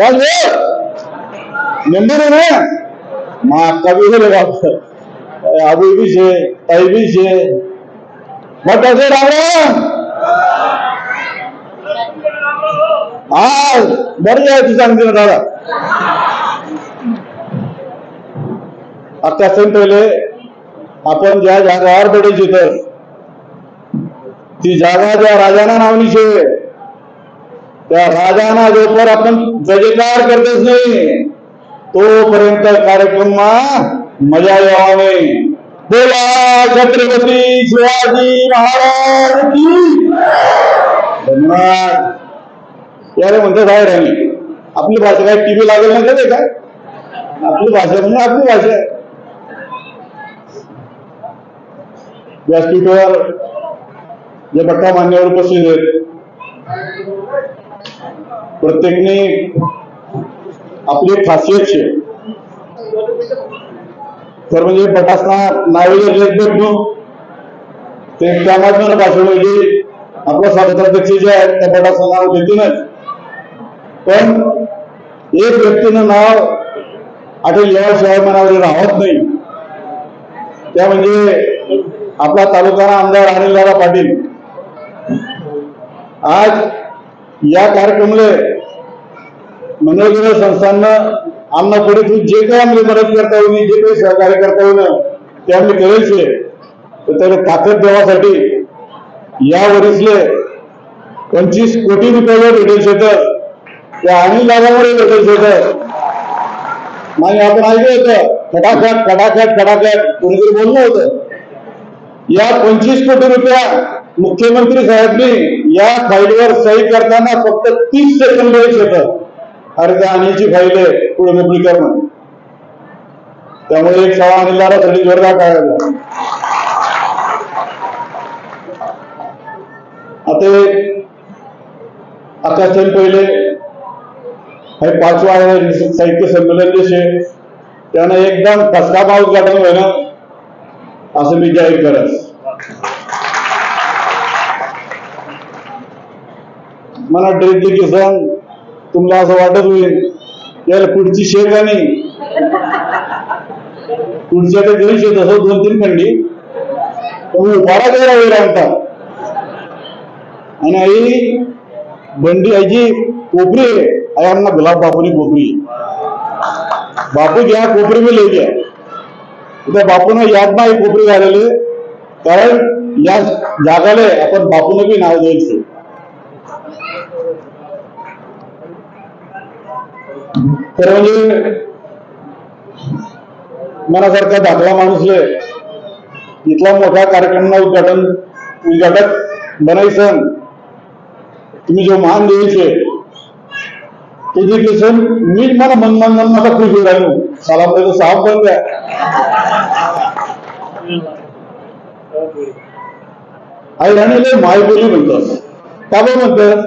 बस रे. మా है ना? माँ आपका भी है बाप अभी भी छे ताई भी छे बरं आहे सांगते दादा. आता सण पहिले आपण ज्या जागावर पडायची तर ती जागा ज्या राजाना नावनी शे त्या राजाना जोपर आपण जयकार करतच नाही तोपर्यंत कार्यक्रममा मज़ा यावा बोला, छत्रपती शिवाजी महाराज की धन्यवाद। यारे म्हणते बाहेर राहिली आपली भाषा काय टीव्ही लागेल ना कधी काय? आपली भाषा म्हणजे आपली भाषा आहे. व्यासपीठावर जे बट्टा मान्यवर उपस्थित आहेत प्रत्येकने आपली एक खासियत शे. तर म्हणजे बटासना नावे जर भेटलो ते त्यामधून भाषण म्हणजे आपला स्वागताध्यक्ष जे आहेत त्या बटासना नाव देतीलच पण एक व्यक्तीनं नाव अटल याशिवाय मनावर राहत नाही. त्या म्हणजे आपला तालुका आमदार अनिलदादा पाटील. आज या कार्यक्रमाला मनोरंजन संस्थांना आमना पुढे जे काही आम्ही मदत करता होईल जे काही सहकार्य करता होईल ते आम्ही करेल छे तर त्याला ताकद देवासाठी या वर्षले पंचवीस कोटी रुपयावर भेटेल शेतं त्या आणि लाभामुळे भेटेल शेतं आणि आपण ऐकलं होतं खटाखट खटाखट खटाखट कोणीतरी बोललं होतं. या पंचवीस कोटी रुपया मुख्यमंत्री साहेबनी या फाईलवर सही करताना फक्त तीस सेकंद वेळेस अरे त्या फाईल आहे पुढे मोकळी कर त्यामुळे एक शाळा अनिलदारासाठी जोरदार काय आता आकाशन पहिले. हे पाचवा आहे साहित्य संमेलन जे शे त्यानं एकदम ठसका उद्घाटन होईना असं मी जाहीर करत. मला ड्रेसचे किसन तुम्हाला असं वाटत होईल याला पुढची शेत आणि पुढच्या ते घरी शेत असं दोन तीन खंडी. तुम्ही उभारा करा वेळ आणता आणि आई बंडी आईची कोपरी आहे. आई आम्हाला गुलाब बापूनी कोपरी. बापू घ्या कोपरी मी लई घ्या. त्या बापून याद नाही कोपरी झालेली. कारण या जागाले आपण बापून बी नाव द्यायचं. तर म्हणजे मनासारखा धाकला माणूस इथला मोठा कार्यक्रम उद्घाटन उद्घाटक बनायचं. तुम्ही जो मान द्यायचे तुझे किसन मी मला मन मन मन माझा खुश होऊ राहिलो. साला तो साफ बन आई राणीला माय बोली म्हणतात. का बरं म्हणतात?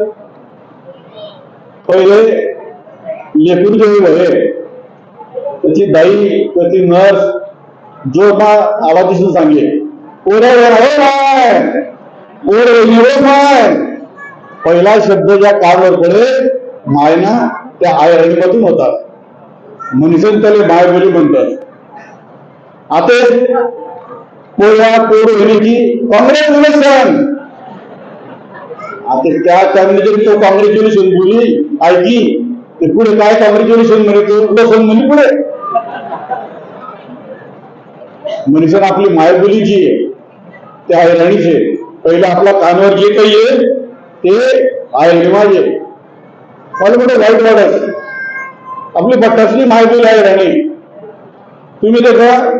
पहिले लेकूर जे होय त्याची बाई त्याची नर्स जो मा दिसून सांगे ओरे हो ओरे पहिला शब्द ज्या कानावर पडे मायना त्या आयरणीमधून होतात. मनुष्यन त्याला माय बोली म्हणतात. आता पोया पोर होण्याची कॉंग्रॅच्युलेशन आता त्या त्याने जरी तो कॉंग्रॅच्युलेशन बोली ऐकी ते पुढे काय कॉंग्रॅच्युलेशन म्हणे तो? पुढे सण म्हणजे पुढे? म्हणजे आपली मायबोली जी आहे त्या आयरणीचे पहिलं आपल्या कानावर जे काही आहे ते आहे माझे मला कुठे? वाईट वाटत. आपली भट्टासली मायबोली आहे राणी. तुम्ही देखा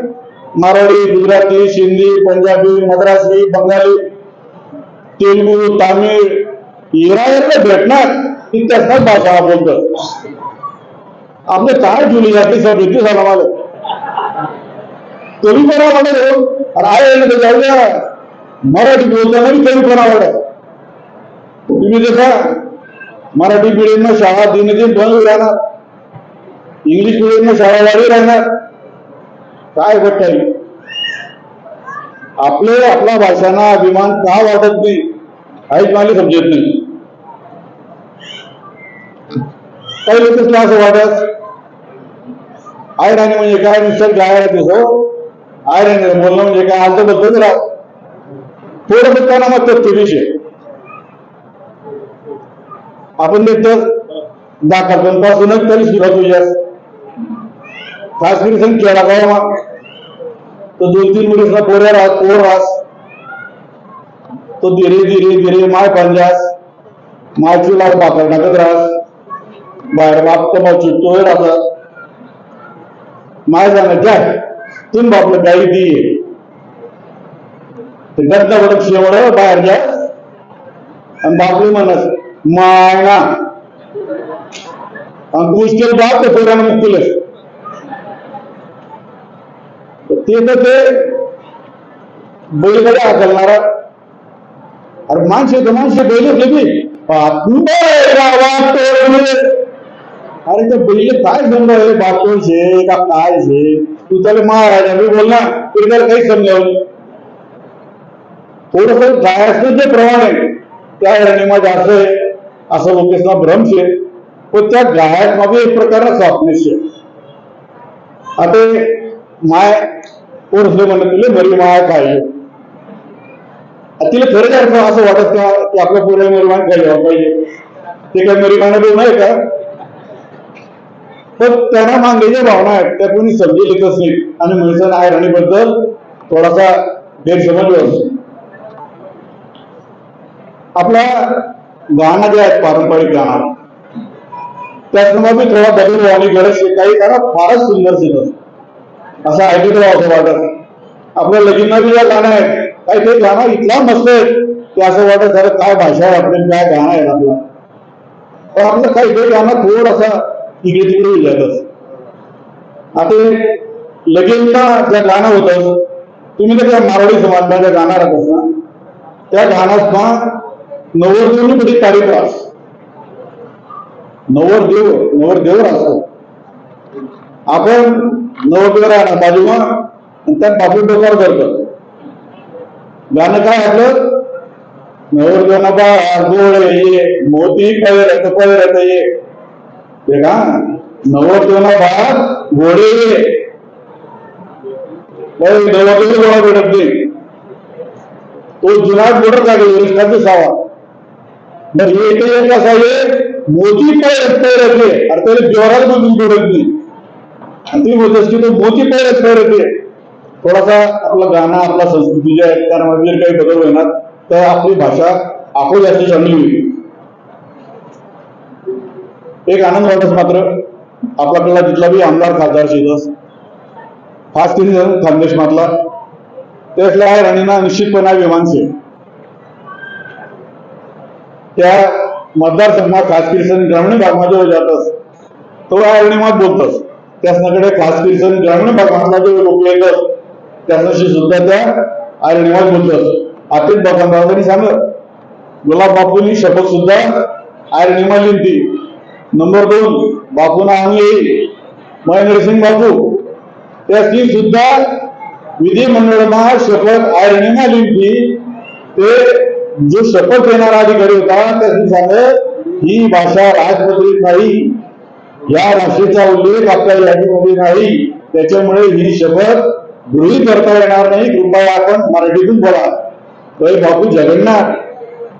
मराठी गुजराती सिंधी पंजाबी मद्रासी बंगाली तेलुगू तामिळ इरायला भेटणार. त्याच भाषा बोलतात आपले काय जुनी जाती सब येते झाला मला तरी पण मला अरे आहे ना ते द्या मराठी बोलताना बी कमी पण आवडत तुम्ही जसा मराठी मिडियमनं शाळा दिनदिन बंद राहणार इंग्लिश मिडियमनं शाळा वाढी राहणार काय वाटत आपले आपल्या भाषांना अभिमान का वाटत नाही काहीच मला समजत नाही काही लोकच असं वाटत आय राणी म्हणजे काय निसर्ग काय आहे हो बोलणं म्हणजे काय आजचं बद्दल राहत थोडं बघताना मग ते विषय. आपण देतो दाखल पासूनच तरी सुरुवात तुझ्या खास करून सांग मग तो दोन तीन मुलीसला पोऱ्या राहत पोर राहस तो धीरे धीरे धीरे माय पंजास मायची तुला पाकड टाकत राहस बाहेर बाप तर मग चिट्टोय माय जाणं जा तुम्ही बापलं गाई दी. गद्दा वडक शेवड बाहेर जा. आणि बापली म्हणत मायना आणि मुश्किल बाप ते पोरानं मुक्तील ते तर ते बैलकडे हाकलणारा. अरे माणसे तर माणसे बैलच लेबी बाप गावात अरे ते बैल काय समजा हे बाटोल शे का काय शे तू त्याला महाराजा मी बोल ना तरी त्याला काही समजावलं थोडस गायचं जे प्रमाण आहे. त्या मध्ये असं आहे असं लोकेशना भ्रम छे पण त्या गायक मागे एक प्रकारचा सॉफ्टनेस आहे. आता माय ओरसले म्हणत तुले मरी माय काय तिला खरं अर्थ असं वाटत का? की आपल्या पोऱ्या मरीमान खायला पाहिजे. ते काय मरीमाना देऊ नाही का? पण त्यांना मागण्याच्या भावना आहेत. त्या कोणी समजेल येतच नाही आणि म्हणसन आयराणी राणीबद्दल थोडासा गैरसमज असतो. आपल्या गाणं जे आहेत पारंपरिक गाणं त्याच्यामध्ये थोडा बदल व्हावी गरज काही गाणं फारच सुंदर शिकत असं ऐकलं असं वाटत आपल्या लगीन ज्या गाणं आहे काही ते गाणं इतका मस्त आहे की असं वाटत जरा काय भाषा वाटते काय गाणं आहे आपलं. पण आपलं काही ते गाणं थोडासा इकडे तिकडे जातच आता लगीनला ज्या गाणं होतं तुम्ही तर त्या मारवाडी समाजाच्या गाणं राहतात ना त्या गाण्यात नवरदेवनी कधी तारीख राहस नवरदेव नवरदेव राहतो. आपण नवरदेव राहणार बाजूला आणि त्यात बापू डोकार करतो. गाणं काय आपलं? नवरदेवना बा गोळे ये मोती पैर पैरत ये का? नवरदेवना बा घोडे ये नवरदेव गोळा भेटत नाही तो जुना बोर्डर लागेल वरिष्ठांचा सावा. मग हे एक कसं आहे मोती पैरत पैरते ये अरे त्याला जोरात मधून जोडत नाही. आणि ती होतच की तो मोती पैरत पैरते थोडासा आपलं गाणं आपला संस्कृती जे आहे त्यामध्ये जर काही बदल होणार तर आपली भाषा आपण जास्त चांगली होईल. एक आनंद वाटत मात्र आपल्याकडला जिथला बी आमदार खासदार शिकस खास करून खानदेश मधला त्यातल्या आहे राणीना निश्चितपणे विमानसे त्या मतदारसंघात खास किरसन ग्रामीण भागमध्ये जातस. तो आरणीमात बोलतस. त्यासनाकडे खास किरसन ग्रामीण भागातला जो लोक येतात त्याच्याशी सुद्धा त्या आरणीमात बोलतस. आतिश बाबांनी सांगत. गुलाब बापूंनी शपथ सुद्धा आरणीमा लिहिली. नंबर दोन बापूना आणली. महेंद्रसिंग बापू. त्याची सुद्धा विधिमंडळमा शपथ आरणीमा लिहिली ते जो शपथ घेणारा अधिकारी होता त्यांनी सांगत ही भाषा राजपत्रित नाही. या भाषेचा उल्लेख आपल्या यादीमध्ये नाही. त्याच्यामुळे ही शपथ गृहीत करता येणार नाही. कृपया आपण मराठीतून बोला. तर बापू जगन्नाथ.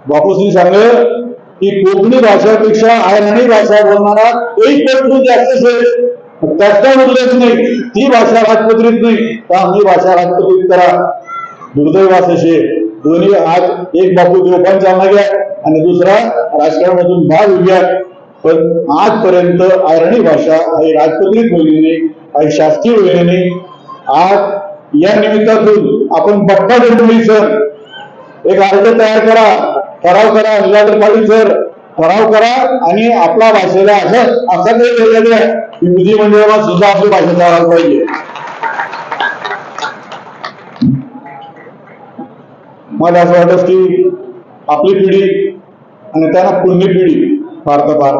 बापूसनी सांगे की कोकणी भाषापेक्षा आयरणी भाषा बोलणारा एक पटकून जास्त असेल त्याचा नाही. ती भाषा राजपत्रित नाही. तर आम्ही भाषा राजपत्रित करा. दुर्दैव असे दोन्ही आज एक बापू देवपान चालला घ्या आणि दुसरा राजकारणामधून भाग घ्या पण आजपर्यंत आयरणी भाषा ही राजपत्रित होईल नाही काही शासकीय होईल नाही आज या निमित्तातून आपण बप्पा गणपती सण एक अर्ज तयार करा. ठराव करा लीलाधर पाटील सर ठराव करा आणि आपल्या भाषेला असं असं काही केलेलं आहे. की विधिमंडळाला सुद्धा आपली भाषा चालायला पाहिजे. मला असं वाटत की आपली पिढी आणि त्यांना पुढली पिढी फार तर फार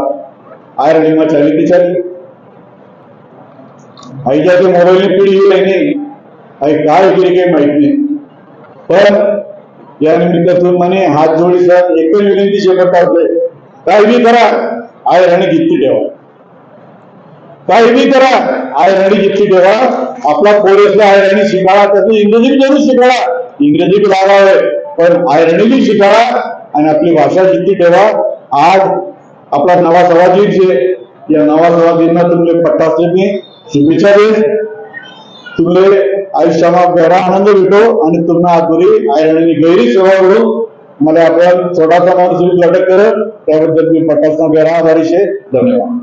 आयरणीमा चालली ती चाली. आईच्या ते पिढी येईल नाही? आई काय केली काही माहीत नाही. पण या निमित्तातून म्हणे हात जोडीचा एकच विनंती शेवट होते. काय बी करा आय राणी जित्ती ठेवा. काय बी करा आय राणी जित्ती ठेवा. आपला पोरेसला आय राणी शिकावा त्याचं इंग्रजी जरूर शिकाळा इंग्रजी लागावे पण आयरणी बी शिकाळा आणि आपली भाषा जित्ती ठेवा. आज आपला नवा सवाजी जे या नवा सभाजींना तुमचे पट्टाचे मी शुभेच्छा देईन तुमले आयुष्यामा गहरा आनंद भेटो आणि तुम्हाला आधुरी आणि गैरी सेवा मिळो मला आपण छोटासा माणूस लटक करत त्याबद्दल मी पटासना गहरा आभारी शे धन्यवाद